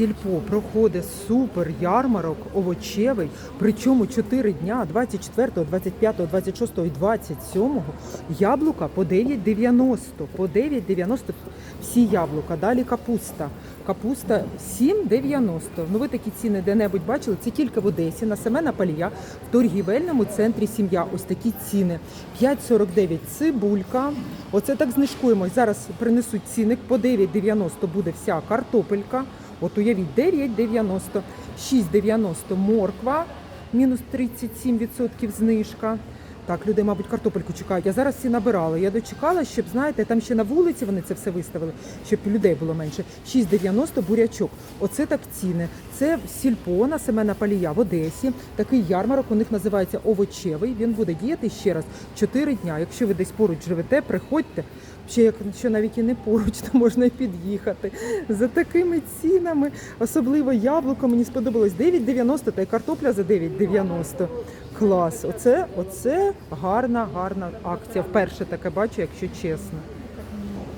Сільпо проходить супер ярмарок овочевий, причому 4 дня, 24, 25, 26 і 27 яблука по 9,90. По 9,90 всі яблука. Далі капуста. Капуста 7,90. Ну ви такі ціни де-небудь бачили? Це тільки в Одесі, на Семена Палія, в торгівельному центрі сім'я. Ось такі ціни. 5,49 цибулька. Оце так знижкуємо. Зараз принесуть цінник по 9,90 буде вся картопелька. От уявіть, 9,90, 6,90 морква, мінус 37% знижка. Так, люди, мабуть, картопельку чекають. Я зараз всі набирала. Я дочекала, щоб, знаєте, там ще на вулиці вони це все виставили, щоб людей було менше. 6,90 бурячок. Оце так ціни. Це сільпо на Семена Палія в Одесі. Такий ярмарок у них називається овочевий. Він буде діяти ще раз 4 дня. Якщо ви десь поруч живете, приходьте. Ще якщо навіть і не поруч, то можна і під'їхати. За такими цінами, особливо яблуко, мені сподобалось 9,90 та й картопля за 9,90. Клас. Оце, оце гарна, гарна акція. Вперше таке бачу, якщо чесно.